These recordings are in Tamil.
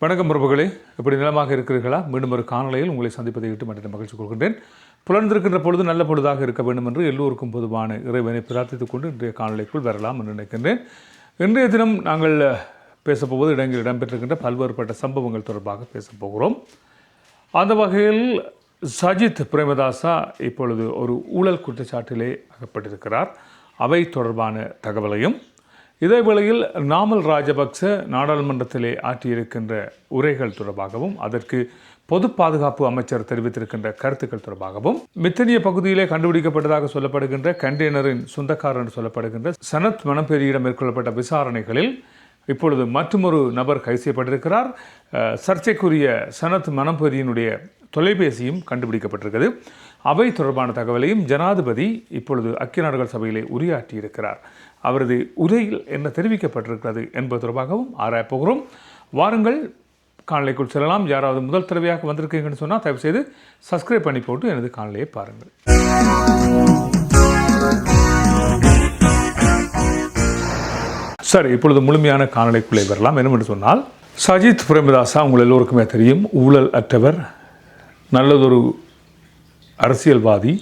வணக்கம் பிரபுகளே. இப்படி நிலமாக இருக்கிறீர்களா? மீண்டும் ஒரு காணொலியில் உங்களை சந்திப்பதை விட்டு மற்ற மகிழ்ச்சி கொள்கின்றேன். புலர்ந்திருக்கின்ற பொழுது நல்ல பொழுதாக இருக்க வேண்டும் என்று எல்லோருக்கும் பொதுவான இறைவனை பிரார்த்தித்துக் கொண்டு இன்றைய காணொலிக்குள் வரலாம் என்று நினைக்கின்றேன். இன்றைய தினம் நாங்கள் பேசப்போவது இடங்களில் இடம்பெற்றிருக்கின்ற பல்வேறுபட்ட சம்பவங்கள் தொடர்பாக பேசப்போகிறோம். அந்த வகையில் சஜித் பிரேமதாசா இப்பொழுது ஒரு ஊழல் குற்றச்சாட்டிலே அகப்பட்டிருக்கிறார். அவை தொடர்பான தகவலையும் இதே வேளையில் நாமல் ராஜபக்ச நாடாளுமன்றத்திலே ஆற்றியிருக்கின்ற உரைகள் தொடர்பாகவும் அதற்கு பொது பாதுகாப்பு அமைச்சர் தெரிவித்திருக்கின்ற கருத்துக்கள் தொடர்பாகவும் மித்தனிய பகுதியிலே கண்டுபிடிக்கப்பட்டதாக சொல்லப்படுகின்ற கண்டெய்னரின் சொந்தக்காரர் என்று சொல்லப்படுகின்ற சனத் மணப்பேரியிடம் மேற்கொள்ளப்பட்ட விசாரணைகளில் இப்பொழுது மற்றொரு நபர் கைது செய்யப்பட்டிருக்கிறார். சர்ச்சைக்குரிய சனத் மணப்பேரியினுடைய தொலைபேசியும் கண்டுபிடிக்கப்பட்டிருக்கிறது. அவை தொடர்பான தகவலையும் ஜனாதிபதி இப்பொழுது ஐக்கிய நாடுகள் சபையிலே உரையாற்றியிருக்கிறார். அவரது உரையில் என்ன தெரிவிக்கப்பட்டிருக்கிறது என்பது தொடர்பாகவும் ஆராயப் போகிறோம். வாருங்கள் காணொலிக்குள் செல்லலாம். யாராவது முதல் தடவையாக வந்திருக்கீங்கன்னு சொன்னால் தயவுசெய்து சப்ஸ்கிரைப் பண்ணி போட்டு எனது காணொலியை பாருங்கள். சரி இப்பொழுது முழுமையான காணொலிக்குள்ளே வரலாம். என்னவென்று சொன்னால் சஜித் பிரேமதாசா உங்கள் எல்லோருக்குமே தெரியும். ஊழல் அற்றவர் நல்லதொரு அரசியல்வாதி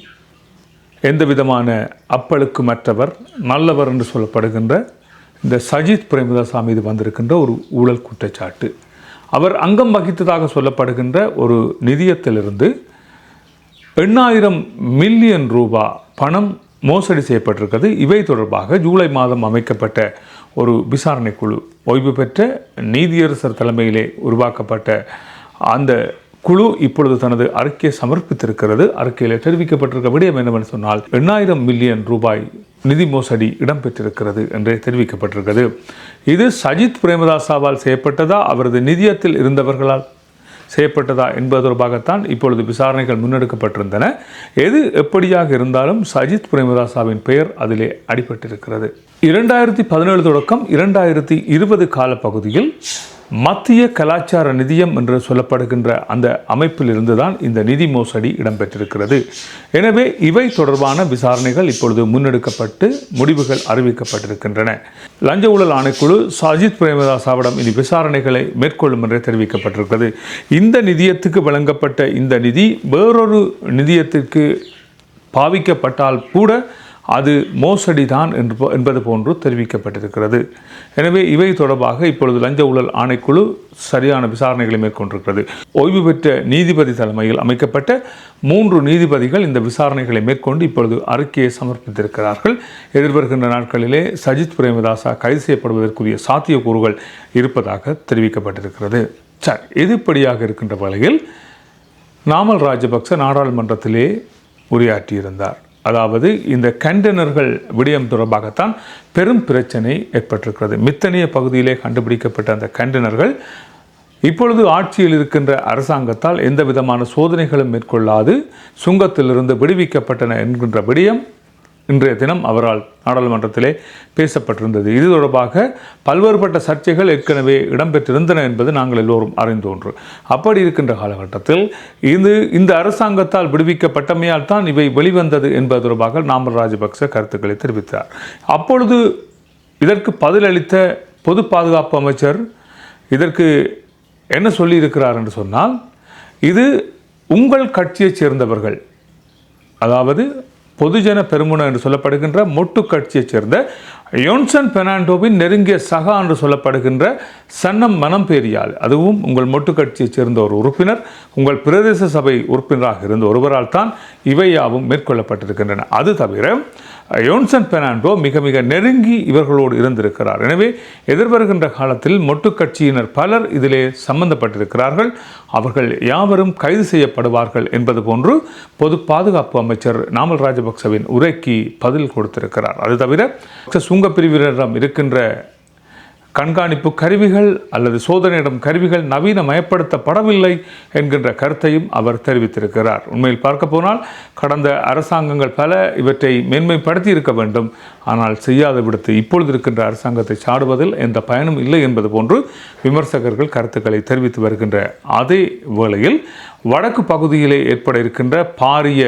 எந்த விதமான அப்பழுக்குமற்றவர் நல்லவர் என்று சொல்லப்படுகின்ற இந்த சஜித் பிரேமதாசா மீது வந்திருக்கின்ற ஒரு ஊழல் குற்றச்சாட்டு. அவர் அங்கம் வகித்ததாக சொல்லப்படுகின்ற ஒரு நிதியத்திலிருந்து எண்ணாயிரம் மில்லியன் ரூபா பணம் மோசடி செய்யப்பட்டிருக்கிறது. இவை தொடர்பாக ஜூலை மாதம் அமைக்கப்பட்ட ஒரு விசாரணை குழு ஓய்வு பெற்ற நீதியரசர் தலைமையிலே உருவாக்கப்பட்ட அந்த குழு இப்பொழுது தனது அறிக்கையை சமர்ப்பித்திருக்கிறது. அறிக்கையில் தெரிவிக்கப்பட்டிருக்க விடயம் என்னவென்று சொன்னால் எண்ணாயிரம் மில்லியன் ரூபாய் நிதி மோசடி இடம்பெற்றிருக்கிறது என்று தெரிவிக்கப்பட்டிருக்கிறது. இது சஜித் பிரேமதாசாவால் செய்யப்பட்டதா? அவரது நிதியத்தில் இருந்தவர்களால் செய்யப்பட்டதா என்பது தொடர்பாகத்தான் இப்பொழுது விசாரணைகள் முன்னெடுக்கப்பட்டிருந்தன. எது எப்படியாக இருந்தாலும் சஜித் பிரேமதாசாவின் பெயர் அதிலே அடிபட்டிருக்கிறது. இரண்டாயிரத்தி பதினேழு தொடக்கம் இரண்டாயிரத்தி இருபது காலப்பகுதியில் மத்திய கலாச்சார நிதியம் என்று சொல்லப்படுகின்ற அந்த அமைப்பில் இருந்துதான் இந்த நிதி மோசடி இடம்பெற்றிருக்கிறது. எனவே இவை தொடர்பான விசாரணைகள் இப்பொழுது முன்னெடுக்கப்பட்டு முடிவுகள் அறிவிக்கப்பட்டிருக்கின்றன. லஞ்ச ஊழல் ஆணைக்குழு சஜித் பிரேமதாசாவிடம் இனி விசாரணைகளை மேற்கொள்ளும் என்று தெரிவிக்கப்பட்டிருக்கிறது. இந்த நிதியத்துக்கு வழங்கப்பட்ட இந்த நிதி வேறொரு நிதியத்திற்கு பாவிக்கப்பட்டால் கூட அது மோசடி தான் என்று என்பது போன்று தெரிவிக்கப்பட்டிருக்கிறது. எனவே இவை தொடர்பாக இப்பொழுது லஞ்ச ஊழல் ஆணைக்குழு சரியான விசாரணைகளை மேற்கொண்டிருக்கிறது. ஓய்வு பெற்ற நீதிபதி தலைமையில் அமைக்கப்பட்ட மூன்று நீதிபதிகள் இந்த விசாரணைகளை மேற்கொண்டு இப்பொழுது அறிக்கையை சமர்ப்பித்திருக்கிறார்கள். எதிர்வருகின்ற நாட்களிலே சஜித் பிரேமதாசா கைது செய்யப்படுவதற்குரிய சாத்தியக்கூறுகள் இருப்பதாக தெரிவிக்கப்பட்டிருக்கிறது. சரி எதிர்ப்படியாக இருக்கின்ற வகையில் நாமல் ராஜபக்ச நாடாளுமன்றத்திலே உரையாற்றியிருந்தார். அதாவது இந்த கண்டெய்னர்கள் விடயம் தொடர்பாகத்தான் பெரும் பிரச்சனை ஏற்பட்டிருக்கிறது. மித்தனிய பகுதியிலே கண்டுபிடிக்கப்பட்ட அந்த கண்டெய்னர்கள் இப்பொழுது ஆட்சியில் இருக்கின்ற அரசாங்கத்தால் எந்த விதமான சோதனைகளும் மேற்கொள்ளாது சுங்கத்திலிருந்து விடுவிக்கப்பட்டன என்கின்ற விடயம் இன்றைய தினம் அவரால் நாடாளுமன்றத்திலே பேசப்பட்டிருந்தது. இது தொடர்பாக பல்வேறுபட்ட சர்ச்சைகள் ஏற்கனவே இடம்பெற்றிருந்தன என்பது நாங்கள் எல்லோரும் அறிந்தோன்று அப்படி இருக்கின்ற காலகட்டத்தில் இது இந்த அரசாங்கத்தால் விடுவிக்கப்பட்டமையால் தான் இவை வெளிவந்தது என்பது தொடர்பாக நாமல் ராஜபக்ச கருத்துக்களை தெரிவித்தார். அப்பொழுது இதற்கு பதிலளித்த பொது பாதுகாப்பு அமைச்சர் இதற்கு என்ன சொல்லியிருக்கிறார் என்று சொன்னால் இது உங்கள் கட்சியைச் சேர்ந்தவர்கள் அதாவது பொதுஜன பெருமுன என்று சொல்லப்படுகின்ற மொட்டு கட்சியைச் சேர்ந்த யோன்சன் பெர்னாண்டோவின் நெருங்கிய சகா என்று சொல்லப்படுகின்ற சன்னம் மனம் பேரியால் அதுவும் உங்கள் மொட்டு கட்சியைச் சேர்ந்த ஒரு உறுப்பினர் உங்கள் பிரதேச சபை உறுப்பினராக இருந்த ஒருவரால் தான் இவையாவும் மேற்கொள்ளப்பட்டிருக்கின்றன. அது தவிர யோன்சன் பெர்னாண்டோ மிக மிக நெருங்கி இவர்களோடு இருந்திருக்கிறார். எனவே எதிர்வருகின்ற காலத்தில் மொட்டு கட்சியினர் பலர் இதிலே சம்பந்தப்பட்டிருக்கிறார்கள். அவர்கள் யாவரும் கைது செய்யப்படுவார்கள் என்பது போன்று பொது பாதுகாப்பு அமைச்சர் நாமல் ராஜபக்சவின் உரைக்கு பதில் கொடுத்திருக்கிறார். அது தவிர சுங்க பிரிவினரிடம் இருக்கின்ற கண்காணிப்பு கருவிகள் அல்லது சோதனையிடம் கருவிகள் நவீனமயப்படுத்தப்படவில்லை என்கின்ற கருத்தையும் அவர் தெரிவித்திருக்கிறார். உண்மையில் பார்க்க போனால் கடந்த அரசாங்கங்கள் பல இவற்றை மேன்மைப்படுத்தி இருக்க வேண்டும். ஆனால் செய்யாத விடுத்து இப்பொழுது இருக்கின்ற அரசாங்கத்தை சாடுவதில் எந்த பயனும் இல்லை என்பது போன்று விமர்சகர்கள் கருத்துக்களை தெரிவித்து வருகின்ற அதே வேளையில் வடக்கு பகுதியிலே ஏற்பட இருக்கின்ற பாரிய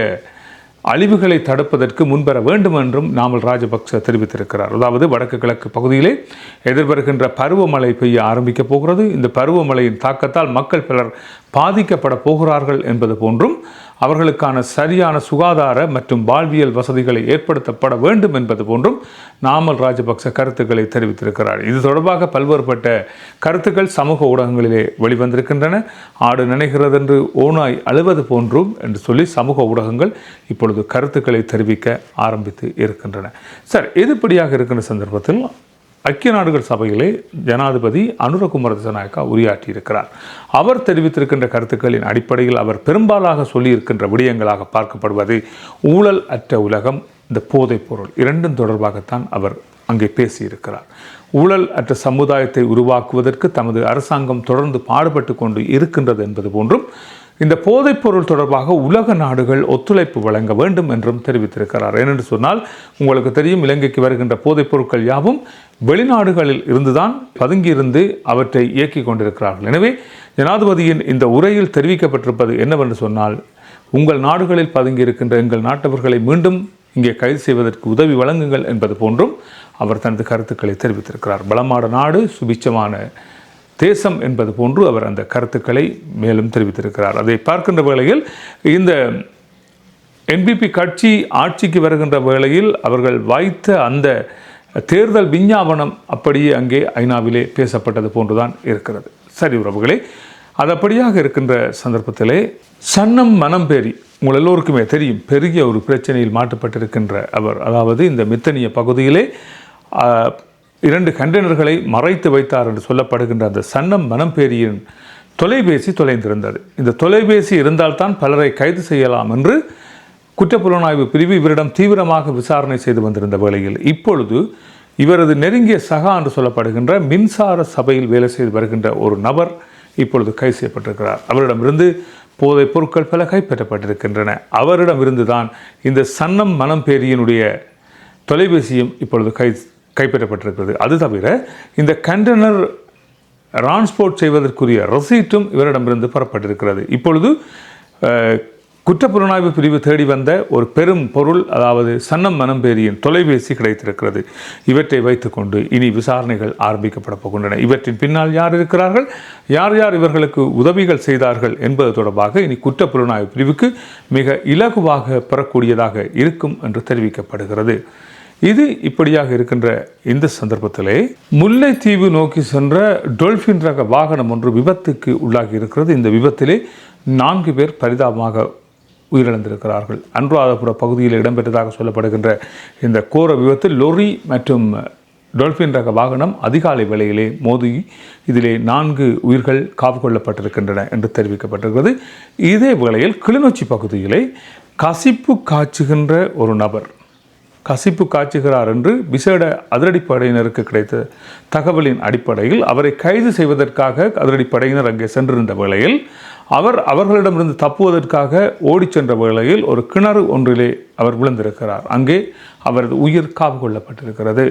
அழிவுகளை தடுப்பதற்கு முன்வர வேண்டும் என்றும் நாமல் ராஜபக்ச தெரிவித்திருக்கிறார். அதாவது வடக்கு கிழக்கு பகுதியிலே எதிர்வருகின்ற பருவமழை பெய்ய ஆரம்பிக்கப் போகிறது. இந்த பருவமழையின் தாக்கத்தால் மக்கள் பலர் பாதிக்கப்பட போகிறார்கள் என்பது போன்றும் அவர்களுக்கான சரியான சுகாதார மற்றும் வாழ்வியல் வசதிகளை ஏற்படுத்தப்பட வேண்டும் என்பது போன்றும் நாமல் ராஜபக்ச கருத்துக்களை தெரிவித்திருக்கிறார். இது தொடர்பாக பல்வேறுபட்ட கருத்துக்கள் சமூக ஊடகங்களிலே வெளிவந்திருக்கின்றன. ஆடு நினைகிறது என்று ஓனாய் அழுவது போன்றும் என்று சொல்லி சமூக ஊடகங்கள் இப்பொழுது கருத்துக்களை தெரிவிக்க ஆரம்பித்து இருக்கின்றன. சார் எதுபடியாக இருக்கின்ற சந்தர்ப்பத்தில் ஐக்கிய நாடுகள் சபையிலே ஜனாதிபதி அனுரகுமார திசநாயக்கா உரையாற்றியிருக்கிறார். அவர் தெரிவித்திருக்கின்ற கருத்துக்களின் அடிப்படையில் அவர் பெரும்பாலாக சொல்லியிருக்கின்ற விடயங்களாக பார்க்கப்படுவது ஊழல் அற்ற உலகம் இந்த போதைப் பொருள் இரண்டும் தொடர்பாகத்தான் அவர் அங்கே பேசியிருக்கிறார். ஊழல் அற்ற சமுதாயத்தை உருவாக்குவதற்கு தமது அரசாங்கம் தொடர்ந்து பாடுபட்டு கொண்டு இருக்கின்றது என்பது போன்றும் இந்த போதைப்பொருள் தொடர்பாக உலக நாடுகள் ஒத்துழைப்பு வழங்க வேண்டும் என்றும் தெரிவித்திருக்கிறார். ஏனென்று சொன்னால் உங்களுக்கு தெரியும் இலங்கைக்கு வருகின்ற போதைப் பொருட்கள் யாவும் வெளிநாடுகளில் இருந்துதான் பதுங்கியிருந்து அவற்றை இயக்கிக் கொண்டிருக்கிறார்கள். எனவே ஜனாதிபதியின் இந்த உரையில் தெரிவிக்கப்பட்டிருப்பது என்னவென்று சொன்னால் உங்கள் நாடுகளில் பதுங்கியிருக்கின்ற எங்கள் நாட்டவர்களை மீண்டும் இங்கே கைது செய்வதற்கு உதவி வழங்குங்கள் என்பது போன்றும் அவர் தனது கருத்துக்களை தெரிவித்திருக்கிறார். பலமான நாடு சுபிச்சமான தேசம் என்பது போன்று அவர் அந்த கருத்துக்களை மேலும் தெரிவித்திருக்கிறார். அதை பார்க்கின்ற வேளையில் இந்த என்பிபி கட்சி ஆட்சிக்கு வருகின்ற வேளையில் அவர்கள் வாய்த்த அந்த தேர்தல் விஞ்ஞாபனம் அப்படியே அங்கே ஐநாவிலே பேசப்பட்டது போன்றுதான் இருக்கிறது. சரி உறவுகளே அது அப்படியாக இருக்கின்ற சந்தர்ப்பத்திலே சன்னம் மனம் பேரி உங்கள் எல்லோருக்குமே தெரியும் பெரிய ஒரு பிரச்சனையில் மாட்டப்பட்டிருக்கின்ற அவர். அதாவது இந்த மித்தனிய பகுதியிலே இரண்டு கண்டெய்னர்களை மறைத்து வைத்தார் என்று சொல்லப்படுகின்ற அந்த சன்னம் மனம்பேரியின் தொலைபேசி தொலைந்திருந்தது. இந்த தொலைபேசி இருந்தால்தான் பலரை கைது செய்யலாம் என்று குற்றப்புலனாய்வு பிரிவு இவரிடம் தீவிரமாக விசாரணை செய்து வந்திருந்த வேளையில் இப்பொழுது இவரது நெருங்கிய சகா என்று சொல்லப்படுகின்ற மின்சார சபையில் வேலை செய்து வருகின்ற ஒரு நபர் இப்பொழுது கைது செய்யப்பட்டிருக்கிறார். அவரிடமிருந்து போதைப் பொருட்கள் பல கைப்பற்றப்பட்டிருக்கின்றன. அவரிடமிருந்து தான் இந்த சன்னம் மனம்பேரியினுடைய தொலைபேசியும் இப்பொழுது கை கைப்பற்றப்பட்டிருக்கிறது. அது தவிர இந்த கண்டெய்னர் டிரான்ஸ்போர்ட் செய்வதற்குரிய ரசீட்டும் இவரிடமிருந்து பெறப்பட்டிருக்கிறது. இப்பொழுது குற்றப்புலனாய்வு பிரிவு தேடி வந்த ஒரு பெரும் பொருள் அதாவது சன்னம் மனம்பேரியின் தொலைபேசி கிடைத்திருக்கிறது. இவற்றை வைத்துக்கொண்டு இனி விசாரணைகள் ஆரம்பிக்கப்பட போகின்றன. இவற்றின் பின்னால் யார் இருக்கிறார்கள்? யார் யார் இவர்களுக்கு உதவிகள் செய்தார்கள் என்பது தொடர்பாக இனி குற்றப்புலனாய்வு பிரிவுக்கு மிக இலகுவாக பெறக்கூடியதாக இருக்கும் என்று தெரிவிக்கப்படுகிறது. இது இப்படியாக இருக்கின்ற இந்த சந்தர்ப்பத்திலே முல்லைத்தீவு நோக்கி சென்ற டொல்ஃபின் ரக வாகனம் ஒன்று விபத்துக்கு உள்ளாகி இருக்கிறது. இந்த விபத்திலே நான்கு பேர் பரிதாபமாக உயிரிழந்திருக்கிறார்கள். அன்றாதபுர பகுதியில் இடம்பெற்றதாக சொல்லப்படுகின்ற இந்த கோர விபத்தில் லொரி மற்றும் டொல்ஃபின் ரக வாகனம் அதிகாலை வேளையிலே மோதி இதிலே நான்கு உயிர்கள் காவு கொள்ளப்பட்டிருக்கின்றன என்று தெரிவிக்கப்பட்டிருக்கிறது. இதே வேளையில் கிளிநொச்சி பகுதியிலே கசிப்பு காய்ச்சுகின்ற ஒரு நபர் கசிப்பு காய்ச்சுகிறார் என்று விசேட அதிரடிப்படையினருக்கு கிடைத்த தகவலின் அடிப்படையில் அவரை கைது செய்வதற்காக அதிரடிப்படையினர் அங்கே சென்றிருந்த வேளையில் அவர் அவர்களிடமிருந்து தப்புவதற்காக ஓடிச் சென்ற வேளையில் ஒரு கிணறு ஒன்றிலே அவர் விழுந்திருக்கிறார். அங்கே அவரது உயிர் காவு கொள்ளப்பட்டிருக்கிறது.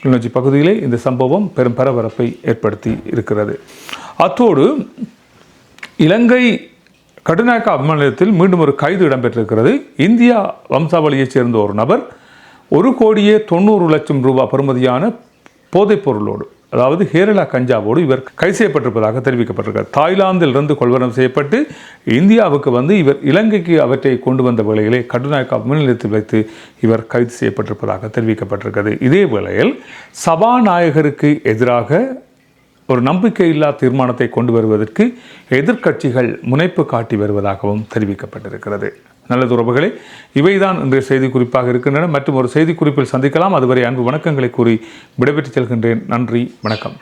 கிளிநொச்சி பகுதியிலே இந்த சம்பவம் பெரும் பரபரப்பை ஏற்படுத்தி இருக்கிறது. அத்தோடு இலங்கை கடுநாயக்கா விமானத்தில் மீண்டும் ஒரு கைது இடம்பெற்றிருக்கிறது. இந்தியா வம்சாவளியைச் சேர்ந்த ஒரு நபர் ஒரு கோடியே தொண்ணூறு லட்சம் ரூபாய் பெறுமதியான போதைப் பொருளோடு அதாவது ஹேரலா கஞ்சாவோடு இவர் கைது செய்யப்பட்டிருப்பதாக தெரிவிக்கப்பட்டிருக்கிறார் தாய்லாந்திலிருந்து கொள்வனம் செய்யப்பட்டு இந்தியாவுக்கு வந்து இவர் இலங்கைக்கு அவற்றை கொண்டு வந்த வேளையிலே கடுநாயக்கா விமான வைத்து இவர் கைது செய்யப்பட்டிருப்பதாக தெரிவிக்கப்பட்டிருக்கிறது. இதே வேளையில் சபாநாயகருக்கு எதிராக ஒரு நம்பிக்கையில்லா தீர்மானத்தை கொண்டு வருவதற்கு எதிர்க்கட்சிகள் முனைப்பு காட்டி வருவதாகவும் தெரிவிக்கப்பட்டிருக்கிறது. நல்லது உறவுகளே. இவைதான் இன்றைய செய்தி குறிப்பாக இருக்கின்றன. மற்றும் ஒரு செய்தி குறிப்பில் சந்திக்கலாம். அதுவரை அன்பு வணக்கங்களை கூறி விடைபெற்றுச் செல்கின்றேன். நன்றி. வணக்கம்.